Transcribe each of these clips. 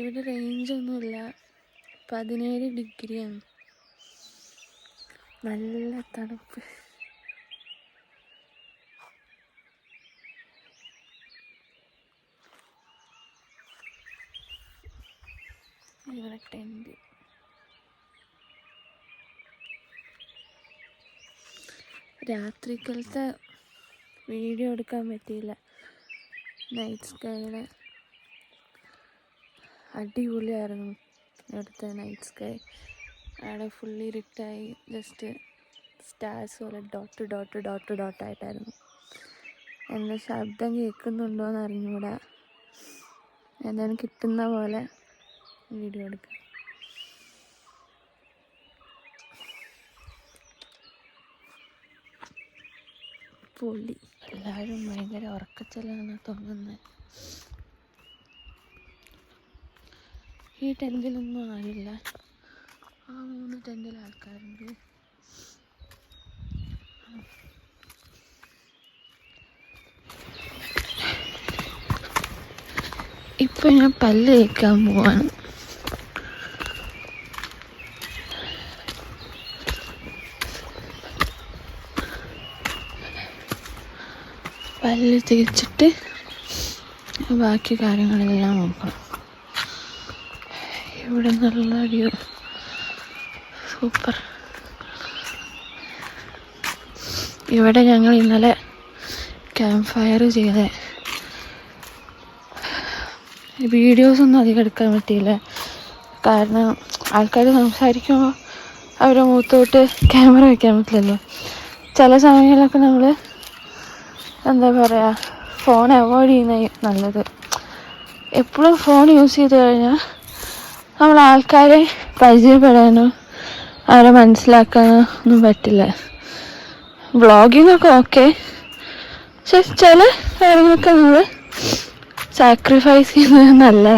ഇവിടെ റേഞ്ചൊന്നുമില്ല പതിനേഴ് ഡിഗ്രിയാണ് നല്ല തണുപ്പ്. ഇവിടെ ടെന്റ് രാത്രിക്കലത്തെ വീഡിയോ എടുക്കാൻ പറ്റിയില്ല. നൈറ്റ് സ്കൈയുടെ അടിപൊളിയായിരുന്നു അവിടുത്തെ നൈറ്റ് സ്കൈ അവിടെ ഫുള്ളി ഇരുട്ടായി. ജസ്റ്റ് സ്റ്റാർസ് പോലെ ഡോട്ട് ഡോട്ട് ഡോട്ട് ഡോട്ടായിട്ടായിരുന്നു എന്റെ ശബ്ദം കേൾക്കുന്നുണ്ടോ എന്ന് അറിഞ്ഞൂടാ എന്തായാലും കിട്ടുന്ന പോലെ വീഡിയോ എടുക്കാം. പൊളി എല്ലാവരും ഭയങ്കര ഉറക്കച്ചലാണ് തോന്നുന്നത് ഈ ടെന്റിലൊന്നും ആരില്ല ആ മൂന്ന് ടെന്റിൽ ആൾക്കാരുണ്ട്. ഇപ്പൊ ഞാൻ പല്ല് തേക്കാൻ പോവാണ്. പല്ല് തേച്ചിട്ട് ബാക്കി കാര്യങ്ങളെല്ലാം നോക്കണം. ഇവിടെ നല്ല വ്യൂ സൂപ്പർ ഇവിടെ ഞങ്ങൾ ഇന്നലെ ക്യാമ്പ് ഫയർ ചെയ്ത. വീഡിയോസൊന്നും അധികം എടുക്കാൻ പറ്റിയില്ല. കാരണം ആൾക്കാർ സംസാരിക്കുമ്പോൾ അവരുടെ മുഖത്തോട്ട് ക്യാമറ വയ്ക്കാൻ പറ്റില്ലല്ലോ. ചില സമയങ്ങളിലൊക്കെ നമ്മൾ എന്താ പറയുക ഫോൺ അവോയ്ഡ് ചെയ്യുന്ന നല്ലത്. എപ്പോഴും ഫോൺ യൂസ് ചെയ്ത് കഴിഞ്ഞാൽ നമ്മൾ ആൾക്കാരെ പരിചയപ്പെടാനോ അവരെ മനസ്സിലാക്കാനോ ഒന്നും പറ്റില്ല. വ്ളോഗിങ് ഒക്കെ ഓക്കെ. പക്ഷെ ചില കാര്യങ്ങളൊക്കെ നമ്മൾ സാക്രിഫൈസ് ചെയ്യുന്നത് നല്ല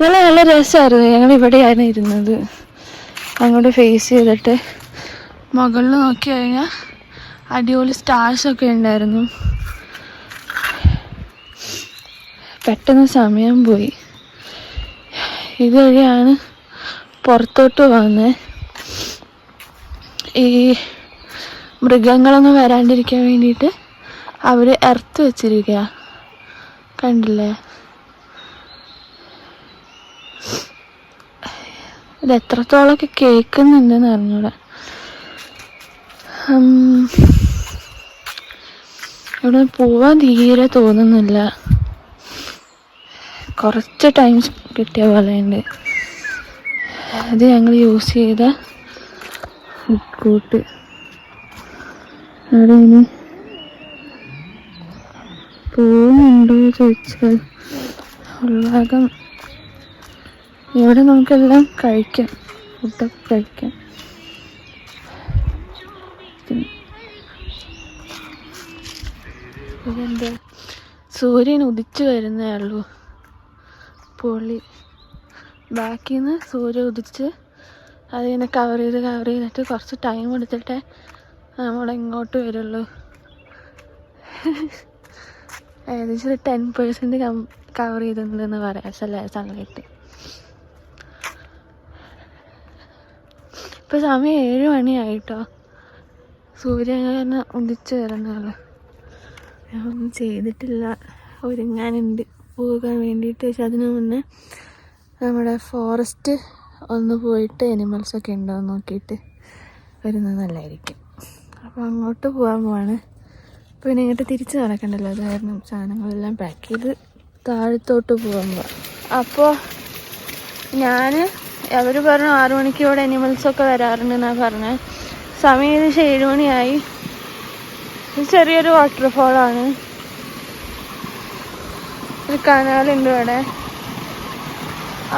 നല്ല നല്ല രസമായിരുന്നു. ഞങ്ങൾ ഇവിടെയാണ് ഇരുന്നത്. അങ്ങോട്ട് ഫേസ് ചെയ്തിട്ട് മുകളിൽ നോക്കി കഴിഞ്ഞാൽ അടിപൊളി സ്റ്റാർസൊക്കെ ഉണ്ടായിരുന്നു. പെട്ടെന്ന് സമയം പോയി. ഇതുവഴിയാണ് പുറത്തോട്ട് പോകുന്നത് ഈ മൃഗങ്ങളൊന്നും വരാണ്ടിരിക്കാൻ വേണ്ടിയിട്ട് അവർ എർത്ത് വെച്ചിരിക്കുക കണ്ടില്ലേ? ഇത് എത്രത്തോളമൊക്കെ കേൾക്കുന്നുണ്ടെന്ന് അറിഞ്ഞൂടെ. ഇവിടെ പോവാൻ തീരെ തോന്നുന്നില്ല. കുറച്ച് ടൈം കിട്ടിയ പോലെയുണ്ട്. അത് ഞങ്ങൾ യൂസ് ചെയ്ത ഫുഡ് കോർട്ട് അവിടെ ഇനി പോകുന്നുണ്ടോ ചോദിച്ചാൽ ഉള്ളാകം. ഇവിടെ നമുക്കെല്ലാം കഴിക്കാം. ഫുഡൊക്കെ കഴിക്കാം. ഇതെന്താ? സൂര്യൻ ഉദിച്ചു വരുന്നേ ഉള്ളൂ. പൊളി. ബാക്കിൽ നിന്ന് സൂര്യ ഉദിച്ച് അതിങ്ങനെ കവർ ചെയ്ത് കവർ ചെയ്തിട്ട് കുറച്ച് ടൈം എടുത്തിട്ടേ നമ്മളിങ്ങോട്ട് വരുള്ളൂ. ഏകദേശം ഒരു ടെൻ പേഴ്സന്റ് കവർ ചെയ്തിട്ടുണ്ടെന്ന് പറയാം ചില സമയത്ത്. ഇപ്പം സമയം ഏഴ് മണിയായിട്ടോ. സൂര്യ ഉദിച്ച് വരുന്നുള്ളൂ. ഞാൻ ഒന്നും ചെയ്തിട്ടില്ല. ഒരുങ്ങാനുണ്ട്. പോകാൻ വേണ്ടിയിട്ട് പക്ഷെ അതിനു മുന്നേ നമ്മുടെ ഫോറസ്റ്റ് ഒന്ന് പോയിട്ട് അനിമൽസൊക്കെ ഉണ്ടോ എന്ന് നോക്കിയിട്ട് വരുന്നത് നല്ലതായിരിക്കും അപ്പോൾ അങ്ങോട്ട് പോകാൻ പോവാണ്. പിന്നെ ഇങ്ങോട്ട് തിരിച്ച് നടക്കണ്ടല്ലോ. അത് കാരണം സാധനങ്ങളെല്ലാം പാക്ക് ചെയ്ത് താഴത്തോട്ട് പോകാൻ പോവാം. അപ്പോൾ ഞാൻ അവർ പറഞ്ഞു ആറു മണിക്ക് ഇവിടെ എനിമൽസൊക്കെ വരാറുണ്ടെന്നാണ് പറഞ്ഞത് സമയം ഏകദേശം ഏഴ് മണിയായി. ചെറിയൊരു വാട്ടർഫോളാണ് ഒരു കനാലുണ്ട് ഇവിടെ.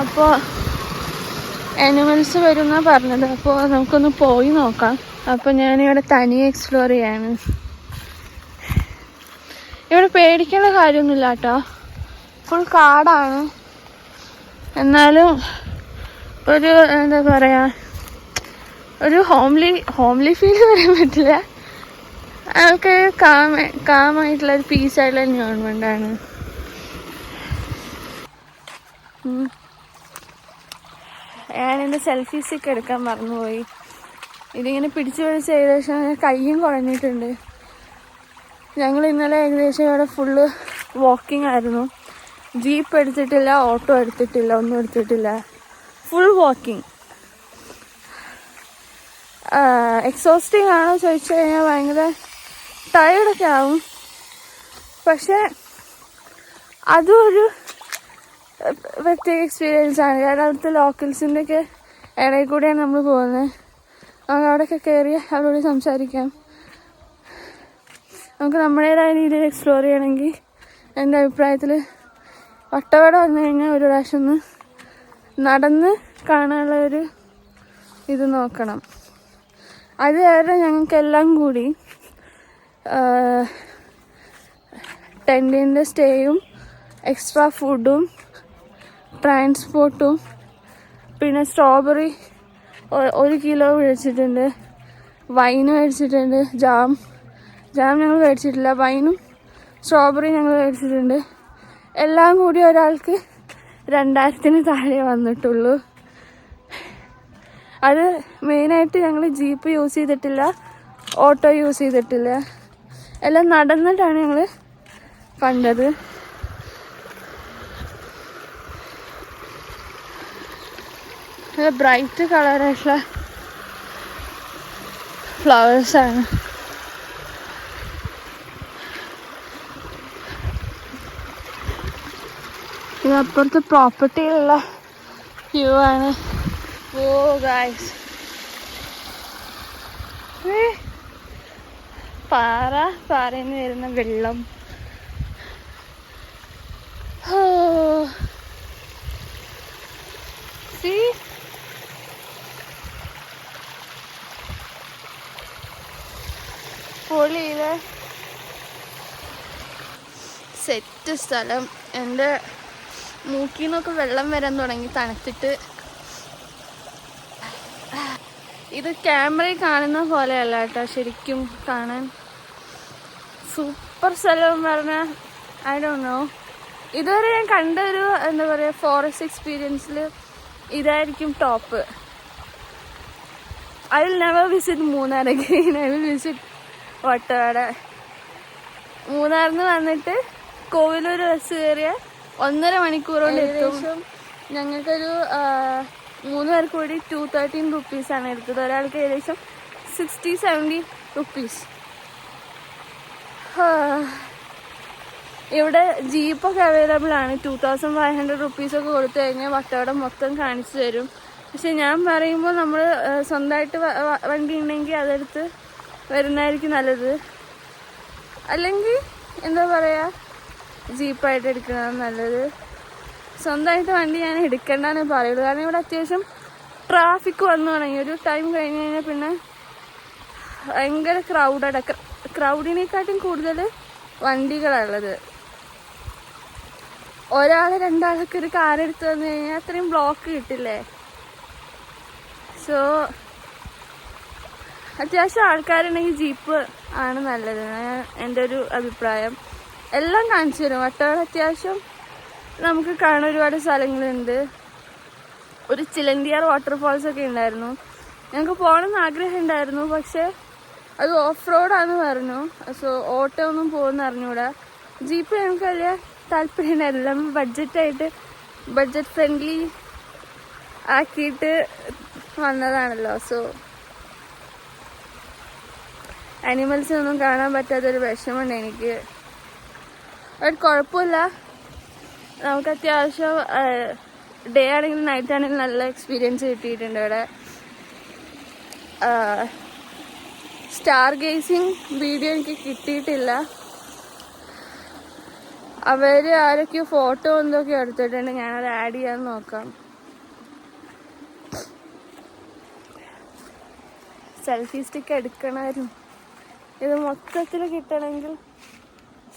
അപ്പോൾ ആനിമൽസ് വരുന്ന പറഞ്ഞത്. അപ്പോൾ നമുക്കൊന്ന് പോയി നോക്കാം. അപ്പോൾ ഞാനിവിടെ തനിയെ എക്സ്പ്ലോർ ചെയ്യാണ്. ഇവിടെ പേടിക്കേണ്ട കാര്യമൊന്നുമില്ല കേട്ടോ. ഫുൾ കാടാണ്. എന്നാലും ഒരു എന്താ പറയുക ഒരു ഹോംലി ഹോംലി ഫീൽ പറയാൻ പറ്റില്ല. അതൊക്കെ കാമ കാമായിട്ടുള്ള ഒരു പീസായിട്ടുള്ള എൻവയോൺമെന്റ് എന്റെ സെൽഫി സ്റ്റിക്ക് എടുക്കാൻ മറന്നുപോയി. ഇതിങ്ങനെ പിടിച്ചു പിടിച്ച് ഏകദേശം കയ്യും കുഴഞ്ഞിട്ടുണ്ട്. ഞങ്ങൾ ഇന്നലെ ഏകദേശം ഇവിടെ ഫുള്ള് വാക്കിംഗ് ആയിരുന്നു. ജീപ്പ് എടുത്തിട്ടില്ല ഓട്ടോ എടുത്തിട്ടില്ല ഒന്നും എടുത്തിട്ടില്ല. ഫുൾ വാക്കിംഗ് എക്സോസ്റ്റിംഗ് ആണോ ചോദിച്ചു കഴിഞ്ഞാൽ ഭയങ്കര ടയേർഡൊക്കെ ആവും. പക്ഷേ അതും ഒരു പ്രത്യേക എക്സ്പീരിയൻസ് ആണ്. കാരണം അവിടുത്തെ ലോക്കൽസിന്റെ ഒക്കെ ഇടയിൽ കൂടെയാണ് നമ്മൾ പോകുന്നത്. നമുക്ക് അവിടെയൊക്കെ കയറി അവരോട് സംസാരിക്കാം. നമുക്ക് നമ്മുടേതായ രീതിയിൽ എക്സ്പ്ലോർ ചെയ്യണമെങ്കിൽ എന്റെ അഭിപ്രായത്തിൽ വട്ടവട വന്നു കഴിഞ്ഞാൽ ഒരു പ്രാവശ്യം ഒന്ന് നടന്ന് കാണാനുള്ള ഒരു ഇത് നോക്കണം. അത് കാരണം ഞങ്ങൾക്കെല്ലാം കൂടി ടെന്റിന്റെ സ്റ്റേയും എക്സ്ട്രാ ഫുഡും ട്രാൻസ്പോർട്ടും പിന്നെ സ്ട്രോബെറി ഒരു കിലോ മേടിച്ചിട്ടുണ്ട് വൈന് മേടിച്ചിട്ടുണ്ട് ജാം ജാം ഞങ്ങൾ മേടിച്ചിട്ടില്ല വൈനും സ്ട്രോബെറി ഞങ്ങൾ മേടിച്ചിട്ടുണ്ട് എല്ലാം കൂടി ഒരാൾക്ക് രണ്ടായിരത്തിന് താഴെ വന്നിട്ടുള്ളൂ. അത് മെയിനായിട്ട് ഞങ്ങൾ ജീപ്പ് യൂസ് ചെയ്തിട്ടില്ല ഓട്ടോ യൂസ് ചെയ്തിട്ടില്ല. എല്ലാം നടന്നിട്ടാണ് ഞങ്ങൾ കണ്ടത്. നല്ല ബ്രൈറ്റ് കളറായിട്ടുള്ള ഫ്ലവേഴ്സാണ് ഇത് അപ്പുറത്തെ പ്രോപ്പർട്ടിയിലുള്ള വ്യൂ ആണ്. ഓ ഗായ്സ് പാറ പാറയിൽ നിന്ന് വരുന്ന വെള്ളം. ഓ സീ പൊളിയിലെ സെറ്റ് സ്ഥലം. എന്റെ മൂക്കിൽ നിന്നൊക്കെ വെള്ളം വരാൻ തുടങ്ങി തണുത്തിട്ട്. ഇത് ക്യാമറയിൽ കാണുന്ന പോലെയല്ല കേട്ടോ ശരിക്കും കാണാൻ. സൂപ്പർ സ്ഥലം പറഞ്ഞാൽ ഐ ഡോണ്ട് നോ ഇതുവരെ ഞാൻ കണ്ട ഒരു എന്താ പറയുക ഫോറസ്റ്റ് എക്സ്പീരിയൻസിൽ ഇതായിരിക്കും top I will never visit Munnar again I will visit Vattavada മൂന്നാറിൽ നിന്ന് വന്നിട്ട് കോവിലൂർ ബസ് കയറിയ ഒന്നര മണിക്കൂർ എത്തും. ഞങ്ങൾക്കൊരു മൂന്ന് പേർക്ക് കൂടി ടു തേർട്ടീൻ റുപ്പീസാണ് എടുത്തത്. ഒരാൾക്ക് ഏകദേശം സിക്സ്റ്റി സെവന്റി റുപ്പീസ് ഇവിടെ ജീപ്പൊക്കെ അവൈലബിൾ ആണ്. ടു തൗസൻഡ് ഫൈവ് ഹൺഡ്രഡ് റുപ്പീസൊക്കെ കൊടുത്തു കഴിഞ്ഞാൽ വട്ടവട മൊത്തം കാണിച്ചു തരും. പക്ഷെ ഞാൻ പറയുമ്പോൾ നമ്മൾ സ്വന്തമായിട്ട് വണ്ടി ഉണ്ടെങ്കിൽ അതെടുത്ത് വരുന്നതായിരിക്കും നല്ലത്. അല്ലെങ്കിൽ എന്താ പറയുക ജീപ്പായിട്ട് എടുക്കുന്നതാണ് നല്ലത്. സ്വന്തമായിട്ട് വണ്ടി ഞാൻ എടുക്കേണ്ടെന്ന് പറയുള്ളൂ. കാരണം ഇവിടെ അത്യാവശ്യം ട്രാഫിക് വന്നു തുടങ്ങി. ഒരു ടൈം കഴിഞ്ഞ് കഴിഞ്ഞാൽ പിന്നെ ഭയങ്കര ക്രൗഡഡ് ക്രൗഡിനെക്കാട്ടും കൂടുതൽ വണ്ടികളുള്ളത് ഒരാൾ രണ്ടാളൊക്കെ ഒരു കാർ എടുത്തു വന്നു കഴിഞ്ഞാൽ അത്രയും ബ്ലോക്ക് കിട്ടില്ലേ? സോ അത്യാവശ്യം ആൾക്കാരുണ്ടെങ്കിൽ ജീപ്പ് ആണ് നല്ലത്. എന്റെ ഒരു അഭിപ്രായം. എല്ലാം കാണിച്ചു തരും. വട്ടവട അത്യാവശ്യം നമുക്ക് കാണാൻ ഒരുപാട് സ്ഥലങ്ങളുണ്ട്. ഒരു ചിലന്തിയാർ വാട്ടർഫാൾസ് ഒക്കെ ഉണ്ടായിരുന്നു. ഞങ്ങൾക്ക് പോകണമെന്ന് ആഗ്രഹം ഉണ്ടായിരുന്നു. പക്ഷെ അത് ഓഫ് റോഡാന്ന് പറഞ്ഞു. സോ ഓട്ടോ ഒന്നും പോകുമെന്ന് അറിഞ്ഞൂടാ. ജീപ്പ് ഞങ്ങൾക്ക് വലിയ താല്പര്യം എല്ലാം നമ്മൾ ബഡ്ജറ്റായിട്ട് ബഡ്ജറ്റ് ഫ്രണ്ട്ലി ആക്കിയിട്ട് വന്നതാണല്ലോ. സോ അനിമൽസ് ഒന്നും കാണാൻ പറ്റാത്തൊരു വിഷമമുണ്ട് എനിക്ക്. ഒരു കുഴപ്പമില്ല. നമുക്ക് അത്യാവശ്യം ഡേ ആണെങ്കിലും നൈറ്റ് ആണെങ്കിലും നല്ല എക്സ്പീരിയൻസ് കിട്ടിയിട്ടുണ്ട് ഇവിടെ. സ്റ്റാർ ഗേസിങ് വീഡിയോ എനിക്ക് കിട്ടിയിട്ടില്ല. അവർ ആരൊക്കെയോ ഫോട്ടോ എന്തൊക്കെ എടുത്തിട്ടുണ്ട്. ഞാനത് ആഡ് ചെയ്യാൻ നോക്കാം. സെൽഫി സ്റ്റിക്ക് എടുക്കണമായിരുന്നു. ഇത് മൊത്തത്തിൽ കിട്ടണമെങ്കിൽ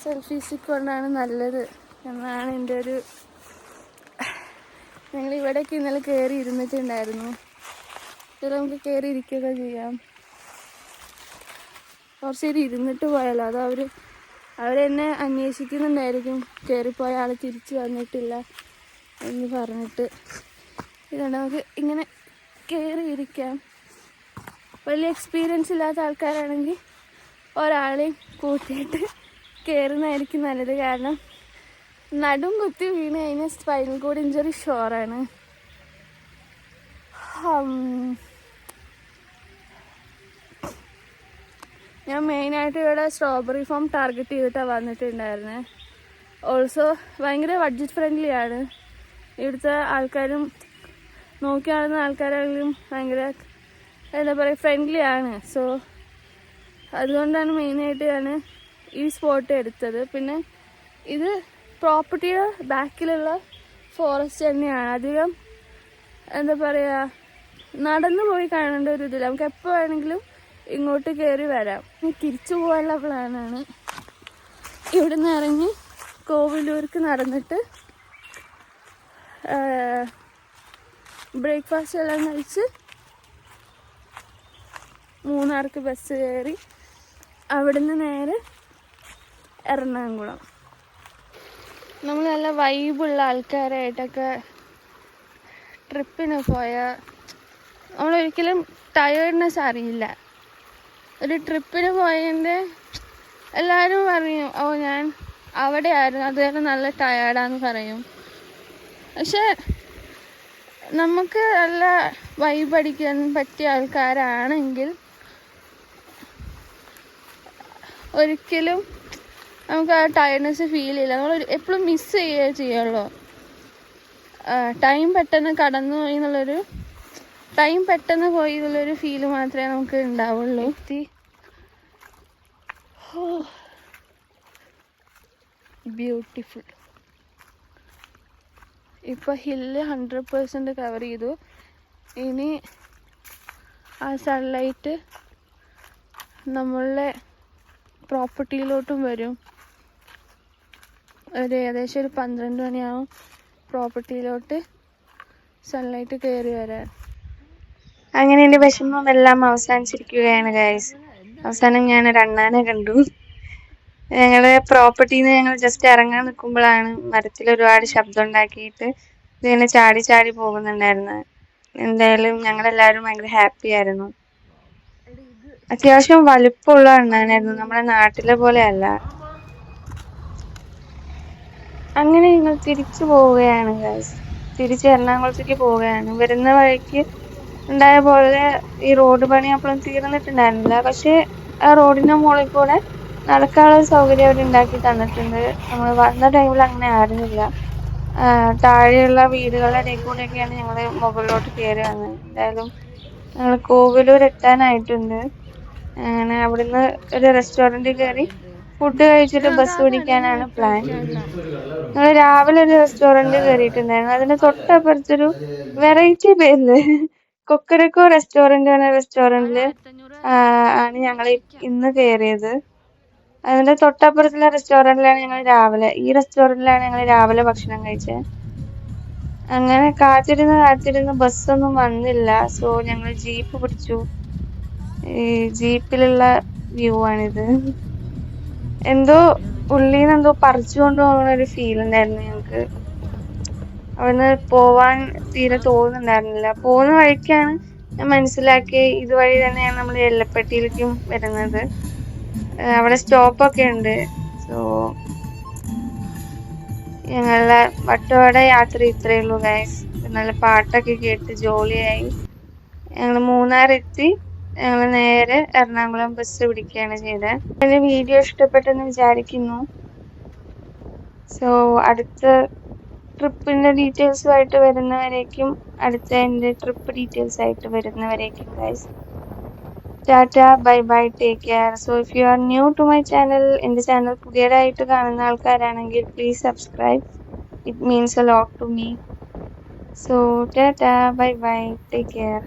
സെൽഫി സ്റ്റിക്ക് കൊണ്ടാണ് നല്ലത് എന്നാണ് എന്റെ ഒരു ഞങ്ങൾ ഇവിടേക്ക് ഇന്നലെ കയറി ഇരുന്നിട്ടുണ്ടായിരുന്നു. ഇതിൽ നമുക്ക് കയറി ഇരിക്കുകയൊക്കെ ചെയ്യാം. കുറച്ച് നേരം ഇരുന്നിട്ട് പോയാലോ? അത് അവർ അവരെന്നെ അന്വേഷിക്കുന്നുണ്ടായിരിക്കും. കയറിപ്പോയ ആൾ തിരിച്ചു വന്നിട്ടില്ല എന്ന് പറഞ്ഞിട്ട്. ഇതുകൊണ്ട് നമുക്ക് ഇങ്ങനെ കയറി ഇരിക്കാം. വലിയ എക്സ്പീരിയൻസ് ഇല്ലാത്ത ആൾക്കാരാണെങ്കിൽ ഒരാളെയും കൂട്ടിയിട്ട് കയറുന്നതായിരിക്കും നല്ലത്. കാരണം നടും കുത്തി വീണ് കഴിഞ്ഞാൽ സ്പൈനൽ കോഡ് ഇഞ്ചറി ഷോറാണ് ഞാൻ മെയിനായിട്ട് ഇവിടെ സ്ട്രോബെറി ഫാം ടാർഗറ്റ് ചെയ്തിട്ടാണ് വന്നിട്ടുണ്ടായിരുന്നത് ഓൾസോ ഭയങ്കര ബഡ്ജറ്റ് ഫ്രണ്ട്ലി ആണ്. ഇവിടുത്തെ ആൾക്കാരും നോക്കി കാണുന്ന ആൾക്കാരാണെങ്കിലും ഭയങ്കര എന്താ പറയുക ഫ്രണ്ട്ലി ആണ്. സോ അതുകൊണ്ടാണ് മെയിനായിട്ട് ഞാൻ ഈ സ്പോട്ട് എടുത്തത്. പിന്നെ ഇത് പ്രോപ്പർട്ടിയുടെ ബാക്കിലുള്ള ഫോറസ്റ്റ് തന്നെയാണ്. അധികം എന്താ പറയുക നടന്നു പോയി കാണേണ്ട ഒരു ഇതില്ല. നമുക്ക് എപ്പോൾ വേണമെങ്കിലും ഇങ്ങോട്ട് കയറി വരാം. തിരിച്ചു പോകാനുള്ള പ്ലാനാണ് ഇവിടുന്ന് ഇറങ്ങി കോവിലൂർക്ക് നടന്നിട്ട് ബ്രേക്ക്ഫാസ്റ്റ് എല്ലാം കഴിച്ച് മൂന്നാർക്ക് ബസ് കയറി അവിടുന്ന് നേരെ എറണാകുളം. നമ്മൾ നല്ല വൈബുള്ള ആൾക്കാരായിട്ടൊക്കെ ട്രിപ്പിന് പോയ നമ്മളൊരിക്കലും ടയേർഡ്നെസ് അറിയില്ല. ഒരു ട്രിപ്പിന് പോയതിന്റെ എല്ലാവരും പറയും ഓ ഞാൻ അവിടെ ആയിരുന്നു അതുവരെ നല്ല ടയേർഡാന്ന് പറയും. പക്ഷെ നമുക്ക് നല്ല വൈബ് അടിക്കാൻ പറ്റിയ ആൾക്കാരാണെങ്കിൽ ഒരിക്കലും നമുക്ക് ആ ടയർഡ്നെസ് ഫീൽ ചെയ്യില്ല നമ്മൾ എപ്പോഴും മിസ് ചെയ്യുക ചെയ്യുള്ളൂ. ടൈം പെട്ടെന്ന് കടന്നു പോയി എന്നുള്ളൊരു ടൈം പെട്ടെന്ന് പോയി എന്നുള്ളൊരു ഫീൽ മാത്രമേ നമുക്ക് ഉണ്ടാവുള്ളൂ. ബ്യൂട്ടിഫുൾ ഇപ്പോൾ ഹില്ല് ഹൺഡ്രഡ് പേഴ്സന്റ് കവർ ചെയ്തു. ഇനി ആ സൺലൈറ്റ് നമ്മളുടെ പ്രോപ്പർട്ടിയിലോട്ടും വരും. ഒരു ഏകദേശം ഒരു പന്ത്രണ്ട് മണിയാവും പ്രോപ്പർട്ടിയിലോട്ട് സൺലൈറ്റ് കയറി വരാൻ. അങ്ങനെ എന്റെ വിഷമം എല്ലാം അവസാനിച്ചിരിക്കുകയാണ് ഗൈസ് അവസാനം ഞാൻ ഒരു അണ്ണാനെ കണ്ടു. ഞങ്ങളുടെ പ്രോപ്പർട്ടിയിൽ നിന്ന് ഞങ്ങൾ ജസ്റ്റ് ഇറങ്ങാൻ നിൽക്കുമ്പോഴാണ് മരത്തിൽ ഒരുപാട് ശബ്ദം ഉണ്ടാക്കിയിട്ട് ഇതിങ്ങനെ ചാടി ചാടി പോകുന്നുണ്ടായിരുന്നു എന്തായാലും ഞങ്ങളെല്ലാവരും ഭയങ്കര ഹാപ്പി ആയിരുന്നു. അത്യാവശ്യം വലുപ്പമുള്ള എണ്ണനായിരുന്നു നമ്മുടെ നാട്ടിലെ പോലെ അല്ല അങ്ങനെ നിങ്ങൾ തിരിച്ചു പോവുകയാണ് തിരിച്ച് എറണാകുളത്തേക്ക് പോവുകയാണ്. വരുന്ന വഴിക്ക് ഉണ്ടായ പോലെ ഈ റോഡ് പണി അപ്പോഴും തീർന്നിട്ടുണ്ടായിരുന്നില്ല. പക്ഷേ ആ റോഡിന്റെ മുകളിൽ കൂടെ നടക്കാനുള്ള സൗകര്യം അവർ ഉണ്ടാക്കി തന്നിട്ടുണ്ട്. നമ്മൾ വന്ന ടൈമിൽ അങ്ങനെ ആയിരുന്നില്ല. താഴെയുള്ള വീടുകളുടെ ഇടയിൽ കൂടെയൊക്കെയാണ് ഞങ്ങൾ മുകളിലോട്ട് കയറി വന്നത്. എന്തായാലും ഞങ്ങൾ കോവിലൂർ എത്താനായിട്ടുണ്ട് അങ്ങനെ അവിടുന്ന് ഒരു റെസ്റ്റോറന്റിൽ കയറി ഫുഡ് കഴിച്ചിട്ട് ബസ് പിടിക്കാനാണ് പ്ലാൻ ഞങ്ങൾ രാവിലെ ഒരു റെസ്റ്റോറന്റിൽ കയറിയിട്ടുണ്ടായിരുന്നു അതിന്റെ തൊട്ടപ്പുറത്തൊരു വെറൈറ്റി പേരിൽ കൊക്കരക്കോ റെസ്റ്റോറന്റ് എന്ന റെസ്റ്റോറന്റിൽ ആണ് ഞങ്ങൾ ഇന്ന് കയറിയത് അതിന്റെ തൊട്ടപ്പുറത്തുള്ള റെസ്റ്റോറന്റിലാണ് ഞങ്ങൾ രാവിലെ ഈ റെസ്റ്റോറന്റിലാണ് ഞങ്ങൾ രാവിലെ ഭക്ഷണം കഴിച്ചത് അങ്ങനെ കാത്തിരുന്ന് കാത്തിരുന്ന് ഒന്നും വന്നില്ല. സോ ഞങ്ങൾ ജീപ്പ് പിടിച്ചു. ഈ ജീപ്പിലുള്ള വ്യൂ ആണിത്. എന്തോ ഉള്ളിന്ന് എന്തോ പറിച്ചുകൊണ്ട് പോകുന്ന ഒരു ഫീൽ ഉണ്ടായിരുന്നു ഞങ്ങൾക്ക് അവിടുന്ന് പോവാൻ തീരെ തോന്നുന്നുണ്ടായിരുന്നില്ല. പോകുന്ന വഴിക്കാണ് ഞാൻ മനസ്സിലാക്കി ഇതുവഴി തന്നെയാണ് നമ്മൾ എല്ലപ്പെട്ടിയിലേക്കും വരുന്നത്. അവിടെ സ്റ്റോപ്പൊക്കെ ഉണ്ട്. സോ ഞങ്ങളുടെ വട്ടവട യാത്ര ഇത്രയേ ഉള്ളൂ ഗൈസ് നല്ല പാട്ടൊക്കെ കേട്ട് ജോലിയായി ഞങ്ങൾ മൂന്നാർ എത്തി. ഞങ്ങൾ നേരെ എറണാകുളം ബസ് പിടിക്കുകയാണ് ചെയ്തത്. എന്റെ വീഡിയോ ഇഷ്ടപ്പെട്ടെന്ന് വിചാരിക്കുന്നു. സോ അടുത്ത ട്രിപ്പിന്റെ ഡീറ്റെയിൽസുമായിട്ട് വരുന്നവരേക്കും അടുത്ത എന്റെ ട്രിപ്പ് ഡീറ്റെയിൽസ് ആയിട്ട് വരുന്നവരേക്കും guys tata bye bye take care so if you are new to my channel എന്റെ ചാനൽ പുതിയതായിട്ട് കാണുന്ന ആൾക്കാരാണെങ്കിൽ please subscribe it means a lot to me so tata bye bye take care